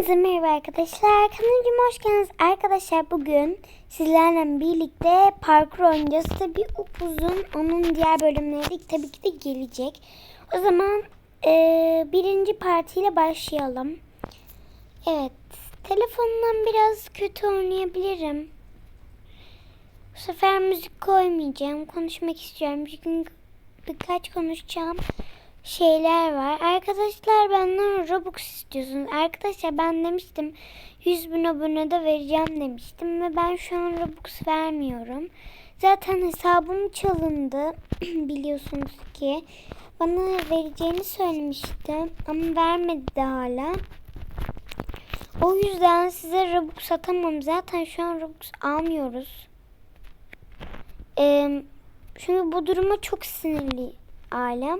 Herkese merhaba arkadaşlar. Kanalıma hoş geldiniz. Arkadaşlar bugün sizlerle birlikte parkur oynayacağız. Tabi upuzun onun diğer bölümleri tabii ki de gelecek. O zaman eee, birinci partiyle başlayalım. Evet. Telefondan biraz kötü oynayabilirim. Bu sefer müzik koymayacağım. Konuşmak istiyorum. Çünkü birkaç konuşacağım şeyler var. Arkadaşlar benden Robux istiyorsunuz. Arkadaşlar ben demiştim 100 bin abone de vereceğim demiştim ve ben şu an Robux vermiyorum. Zaten hesabım çalındı biliyorsunuz ki. Bana vereceğini söylemişti ama vermedi de hala. O yüzden size Robux atamam. Zaten şu an Robux almıyoruz. Ee, çünkü bu duruma çok sinirli ailem.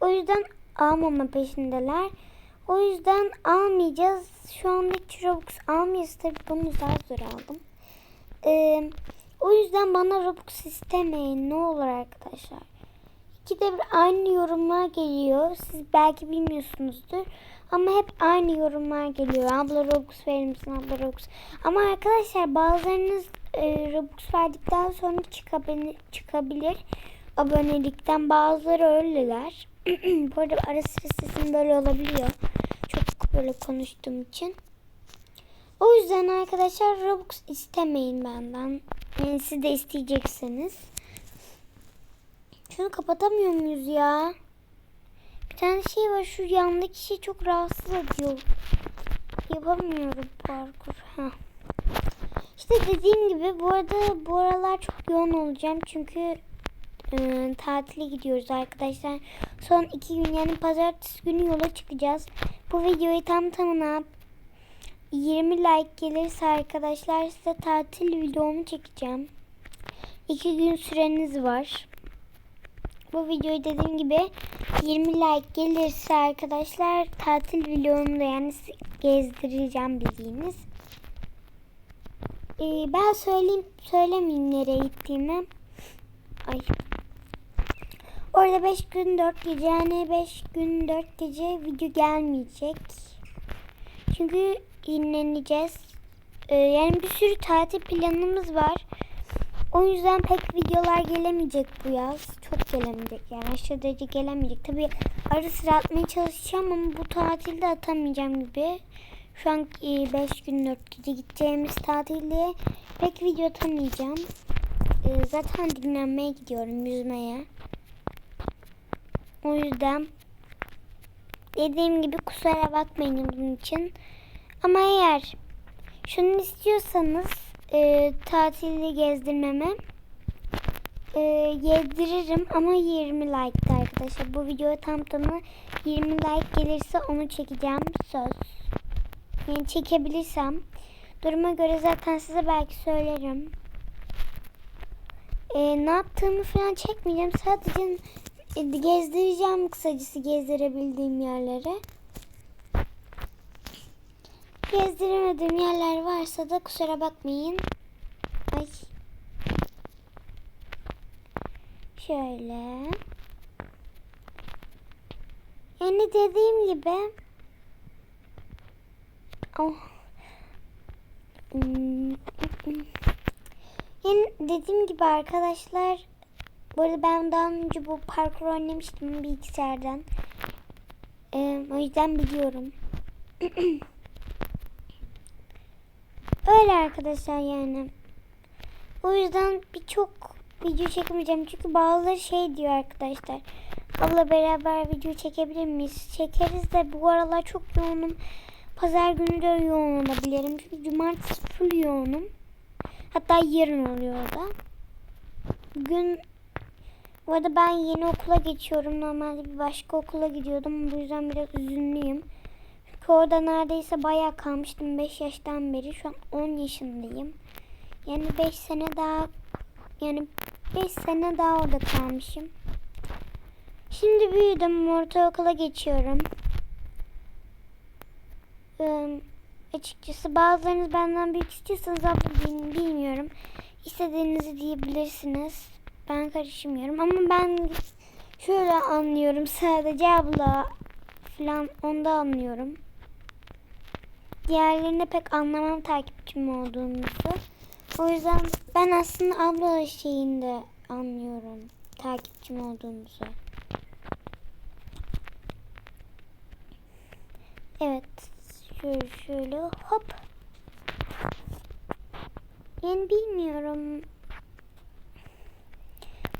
O yüzden almama peşindeler. O yüzden almayacağız. Şu anda hiç Robux almıyoruz. Tabii bunu daha zor aldım. Ee, o yüzden bana Robux istemeyin. Ne olur arkadaşlar. İkide bir aynı yorumlar geliyor. Siz belki bilmiyorsunuzdur. Ama hep aynı yorumlar geliyor. Abla Robux verir misin? Abla Robux. Ama arkadaşlar bazılarınız e, Robux verdikten sonra çıkabilir, çıkabilir abonelikten. Bazıları öyleler. Bu arada ara sıra sesim böyle olabiliyor. Çok böyle konuştuğum için. O yüzden arkadaşlar Robux istemeyin benden. Yani siz de isteyeceksiniz. Şunu kapatamıyor muyuz ya? Bir tane şey var şu yandaki şey çok rahatsız ediyor. Yapamıyorum parkur. Heh. İşte dediğim gibi bu arada bu aralar çok yoğun olacağım çünkü e, tatile gidiyoruz arkadaşlar. Son iki gün yani pazartesi günü yola çıkacağız. Bu videoyu tam tamına 20 like gelirse arkadaşlar size tatil videomu çekeceğim. İki gün süreniz var. Bu videoyu dediğim gibi 20 like gelirse arkadaşlar tatil videomu da yani gezdireceğim bildiğiniz. Ee, ben söyleyeyim söylemeyeyim nereye gittiğimi. Ay. Orada 5 gün 4 gece yani 5 gün 4 gece video gelmeyecek. Çünkü dinleneceğiz. Ee, yani bir sürü tatil planımız var. O yüzden pek videolar gelemeyecek bu yaz. Çok gelemeyecek yani aşırı derece gelemeyecek. Tabi ara sıra atmaya çalışacağım ama bu tatilde atamayacağım gibi. Şu an 5 gün 4 gece gideceğimiz tatilde pek video atamayacağım. Ee, zaten dinlenmeye gidiyorum yüzmeye. O yüzden dediğim gibi kusura bakmayın bunun için. Ama eğer şunu istiyorsanız e, tatilde gezdirmeme e, gezdiririm ama 20 like arkadaşlar. Bu videoya tam tamı 20 like gelirse onu çekeceğim söz. Yani çekebilirsem duruma göre zaten size belki söylerim. E, ne yaptığımı falan çekmeyeceğim. Sadece e, gezdireceğim kısacası gezdirebildiğim yerlere. Gezdiremediğim yerler varsa da kusura bakmayın. Ay. Şöyle. Yani dediğim gibi Oh. Hmm. Yani dediğim gibi arkadaşlar bu arada ben daha önce bu parkur oynamıştım bilgisayardan. Ee, o yüzden biliyorum. Öyle arkadaşlar yani. O yüzden birçok video çekmeyeceğim. Çünkü bazıları şey diyor arkadaşlar. Abla beraber video çekebilir miyiz? Çekeriz de bu aralar çok yoğunum. Pazar günü de yoğun olabilirim. Çünkü cumartesi full yoğunum. Hatta yarın oluyor da. Bugün bu arada ben yeni okula geçiyorum. Normalde bir başka okula gidiyordum. Bu yüzden biraz üzünlüyüm. Çünkü orada neredeyse bayağı kalmıştım 5 yaştan beri. Şu an 10 yaşındayım. Yani 5 sene daha yani 5 sene daha orada kalmışım. Şimdi büyüdüm. Ortaokula geçiyorum. Ee, açıkçası bazılarınız benden büyük istiyorsanız abla bil- bilmiyorum. İstediğinizi diyebilirsiniz. Ben karışmıyorum ama ben şöyle anlıyorum sadece abla falan onda anlıyorum. diğerlerine pek anlamam takipçim olduğumuzu. O yüzden ben aslında abla şeyinde anlıyorum takipçim olduğumuzu. Evet. Şöyle şöyle hop. Yani bilmiyorum.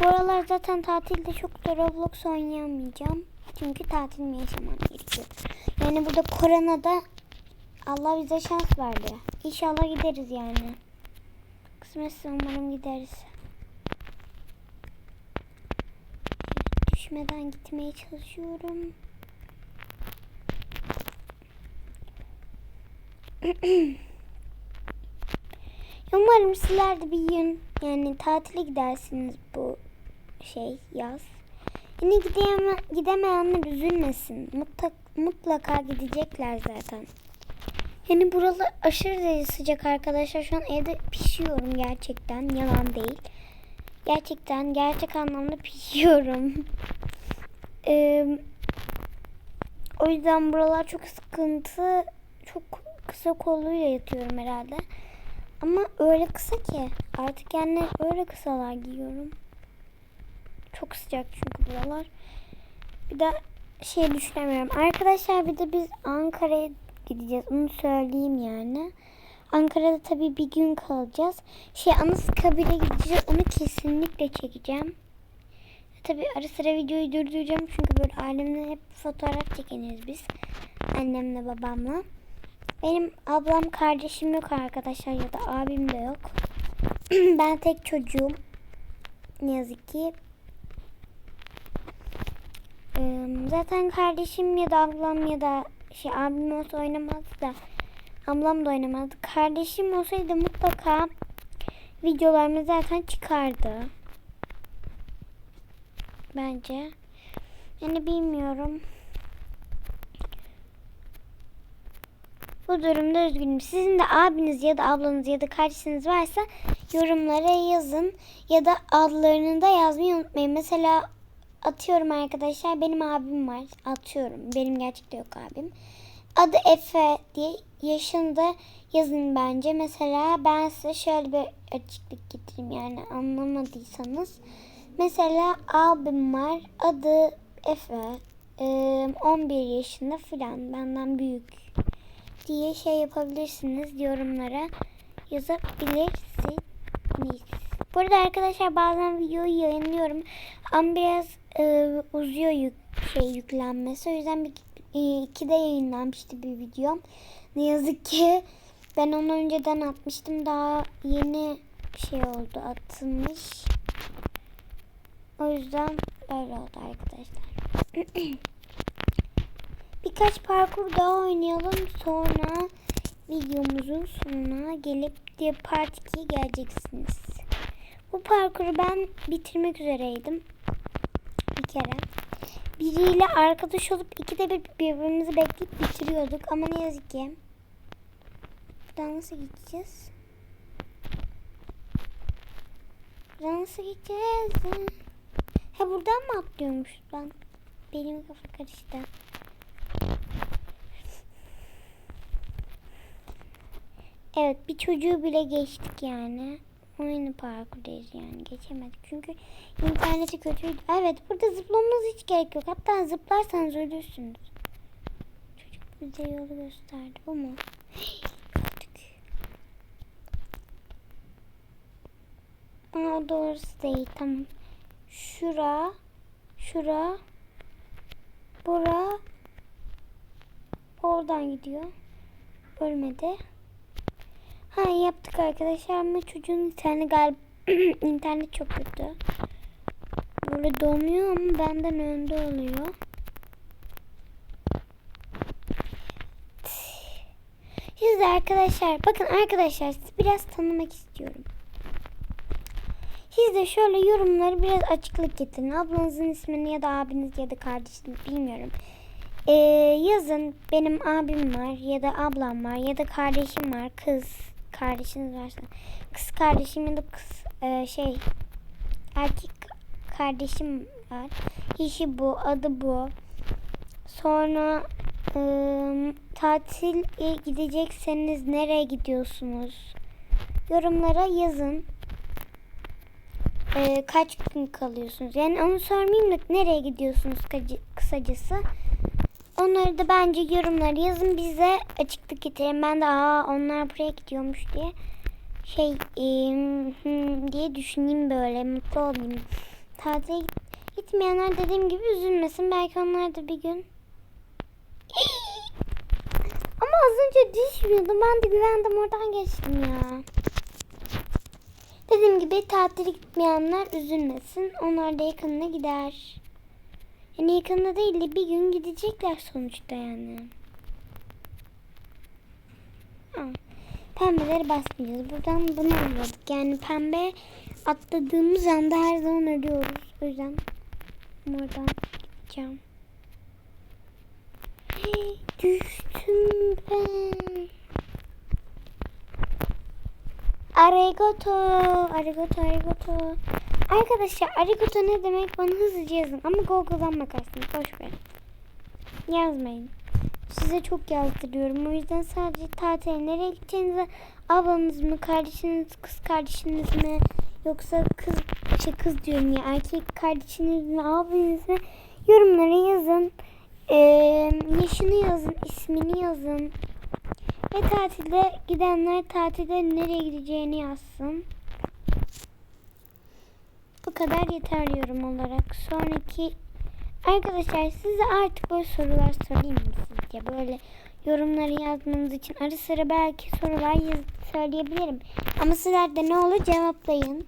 Bu aralar zaten tatilde çok da Roblox oynayamayacağım. Çünkü tatilimi yaşamam gerekiyor. Yani burada koronada Allah bize şans verdi. İnşallah gideriz yani. Kısmetse umarım gideriz. Düşmeden gitmeye çalışıyorum. Umarım sizler de bir gün yani tatile gidersiniz bu şey yaz. Yine gideme, gidemeyenler üzülmesin. Mutlaka, mutlaka gidecekler zaten. Yani buralar aşırı derece sıcak arkadaşlar. Şu an evde pişiyorum gerçekten. Yalan değil. Gerçekten gerçek anlamda pişiyorum. Ee, o yüzden buralar çok sıkıntı. Çok kısa kolluyla yatıyorum herhalde. Ama öyle kısa ki. Artık yani öyle kısalar giyiyorum. Çok sıcak çünkü buralar. Bir de şey düşünemiyorum. Arkadaşlar bir de biz Ankara'ya gideceğiz. Onu söyleyeyim yani. Ankara'da tabii bir gün kalacağız. Şey Anıtkabir'e gideceğiz. Onu kesinlikle çekeceğim. Tabii ara sıra videoyu durduracağım. Çünkü böyle ailemle hep fotoğraf çekiniz biz. Annemle babamla. Benim ablam kardeşim yok arkadaşlar ya da abim de yok. ben tek çocuğum. Ne yazık ki. Zaten kardeşim ya da ablam ya da şey abim olsa oynamazdı da ablam da oynamazdı. Kardeşim olsaydı mutlaka videolarımı zaten çıkardı. Bence. Yani bilmiyorum. Bu durumda üzgünüm. Sizin de abiniz ya da ablanız ya da kardeşiniz varsa yorumlara yazın. Ya da adlarını da yazmayı unutmayın. Mesela atıyorum arkadaşlar benim abim var. Atıyorum. Benim gerçekte yok abim. Adı Efe diye yaşında yazın bence. Mesela ben size şöyle bir açıklık getireyim yani anlamadıysanız. Mesela abim var. Adı Efe. 11 yaşında filan. Benden büyük diye şey yapabilirsiniz. Yorumlara yazabilirsiniz. Bu arada arkadaşlar bazen videoyu yayınlıyorum. Ama biraz e, uzuyor yük, şey yüklenmesi. O yüzden bir, e, ikide yayınlanmıştı bir videom. Ne yazık ki ben onu önceden atmıştım. Daha yeni şey oldu atılmış. O yüzden böyle oldu arkadaşlar. Birkaç parkur daha oynayalım. Sonra videomuzun sonuna gelip diye part 2'ye geleceksiniz. Bu parkuru ben bitirmek üzereydim. Bir kere. Biriyle arkadaş olup ikide bir birbirimizi bekleyip bitiriyorduk. Ama ne yazık ki. Buradan nasıl gideceğiz? Buradan nasıl gideceğiz? Ha buradan mı atlıyormuş ben? Benim kafa karıştı. Evet bir çocuğu bile geçtik yani. Aynı parkurdayız yani geçemedik. Çünkü interneti kötüydü. Evet burada zıplamanız hiç gerek yok. Hatta zıplarsanız ölürsünüz. Çocuk bize yolu gösterdi. Bu mu? Gördük. Aa, doğrusu değil. Tamam. Şura. Şura. Bura. Oradan gidiyor. Ölmedi. Ha yaptık arkadaşlar ama çocuğun internet galiba internet çok kötü. Böyle donuyor ama benden önde oluyor. Siz de arkadaşlar bakın arkadaşlar sizi biraz tanımak istiyorum. Siz de şöyle yorumları biraz açıklık getirin. Ablanızın ismini ya da abiniz ya da kardeşiniz bilmiyorum. Ee, yazın benim abim var ya da ablam var ya da kardeşim var kız kardeşiniz varsa kız kardeşim ya da kız e, şey erkek kardeşim var. İşi bu, adı bu. Sonra Ee, tatil gidecekseniz nereye gidiyorsunuz? Yorumlara yazın. Ee, kaç gün kalıyorsunuz? Yani onu sormayayım da nereye gidiyorsunuz kısaca- kısacası. Onları da bence yorumlara yazın bize açıklık getirin. Ben de aa onlar buraya gidiyormuş diye şey hmm, diye düşüneyim böyle mutlu olayım. Tatile git- gitmeyenler dediğim gibi üzülmesin. Belki onlar da bir gün ama az önce düşmüyordu. Ben de güvendim oradan geçtim ya. Dediğim gibi tatile gitmeyenler üzülmesin. Onlar da yakınına gider. Yani yakında değil de bir gün gidecekler sonuçta yani. Ha, Pembeleri basmayacağız. Buradan bunu anladık. Yani pembe atladığımız anda her zaman ölüyoruz. O yüzden buradan gideceğim. Hey, düştüm ben. Arigato, arigato, arigato. Arkadaşlar arigato ne demek bana hızlıca yazın. Ama Google'dan bakarsınız. Boş verin. Yazmayın. Size çok yazdırıyorum. O yüzden sadece tatile nereye gideceğinizi ablanız mı, kardeşiniz, kız kardeşiniz mi yoksa kız şey kız diyorum ya erkek kardeşiniz mi, abiniz mi yorumlara yazın. Ee, yaşını yazın, ismini yazın. Ve tatilde gidenler tatilde nereye gideceğini yazsın. Bu kadar yeter yorum olarak. Sonraki arkadaşlar size artık böyle sorular sorayım mı sizce? Böyle yorumları yazmanız için ara sıra belki sorular yaz söyleyebilirim. Ama sizler de ne olur cevaplayın.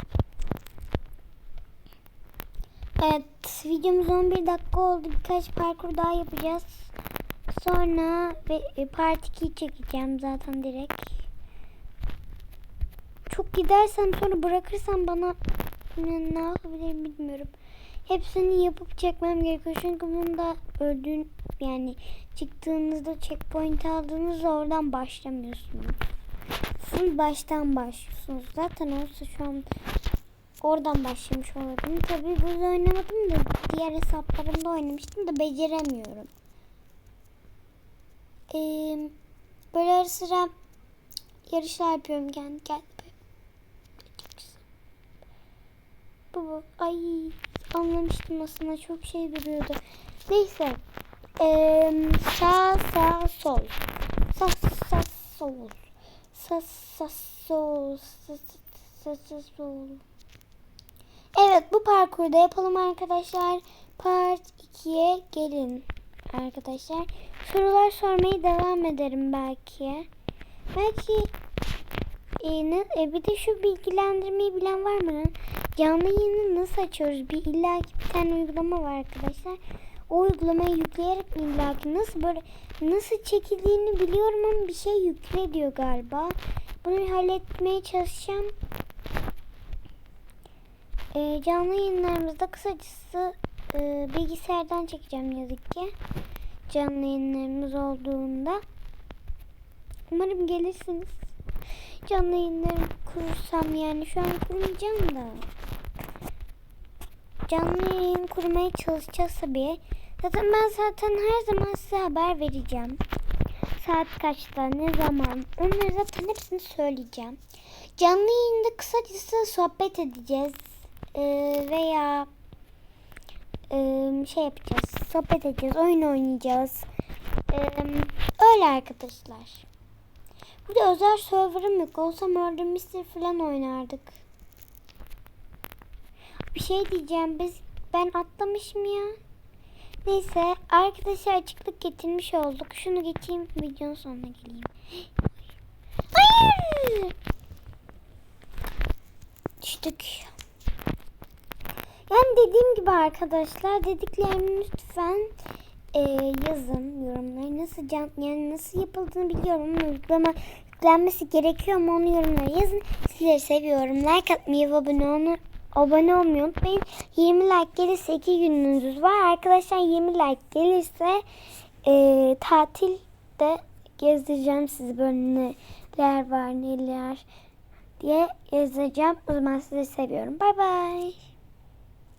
Evet videomuz 11 dakika oldu. Birkaç parkur daha yapacağız. Sonra ve e, part 2'yi çekeceğim zaten direkt. Çok gidersem sonra bırakırsam bana ne, yapabilirim bilmiyorum. Hepsini yapıp çekmem gerekiyor. Çünkü bunda öldüğün yani çıktığınızda checkpoint aldığınızda oradan başlamıyorsunuz. Siz baştan başlıyorsunuz. Zaten olsa şu an oradan başlamış olurdum. Tabii burada oynamadım da diğer hesaplarımda oynamıştım da beceremiyorum. Ee, böyle ara sıra yarışlar yapıyorum kendi kendime. Bu. Ay anlamıştım aslında çok şey duruyordu. Neyse. Ee, sağ sağ sol. Sağ sağ sol. Sağ sağ sol. Sağ sağ sağ sol. Evet bu parkurda yapalım arkadaşlar. Part 2'ye gelin arkadaşlar. Sorular sormaya devam ederim belki. Belki e, ne, e, bir de şu bilgilendirmeyi bilen var mı? Canlı yayını nasıl açıyoruz? Bir illaki bir tane uygulama var arkadaşlar. O uygulamayı yükleyerek illaki nasıl böyle nasıl çekildiğini biliyorum ama bir şey yükle diyor galiba. Bunu halletmeye çalışacağım. E, canlı yayınlarımızda kısacası e, bilgisayardan çekeceğim yazık ki. Canlı yayınlarımız olduğunda. Umarım gelirsiniz. Canlı yayınları kurursam yani şu an kurmayacağım da. Canlı yayın kurmaya çalışacağız tabii. Zaten ben zaten her zaman size haber vereceğim. Saat kaçta, ne zaman onları zaten hepsini söyleyeceğim. Canlı yayında kısacası sohbet edeceğiz. Ee, veya e, şey yapacağız. Sohbet edeceğiz. Oyun oynayacağız. Ee, öyle arkadaşlar. Burada özel serverım yok. Olsa Murder Mystery falan oynardık. Bir şey diyeceğim. Biz ben atlamışım ya. Neyse arkadaşlar açıklık getirmiş olduk. Şunu geçeyim videonun sonuna geleyim. Hayır. Düştük. Yani dediğim gibi arkadaşlar dediklerimi lütfen e, yazın yorumları. Nasıl can, yani nasıl yapıldığını biliyorum ama uygulama yüklenmesi gerekiyor ama onu yorumlara yazın. Sizleri seviyorum. Like atmayı ve abone, onu, abone olmayı unutmayın. 20 like gelirse 2 gününüz var. Arkadaşlar 20 like gelirse e, tatilde gezdireceğim sizi böyle neler var neler diye yazacağım. O zaman sizi seviyorum. Bay bay.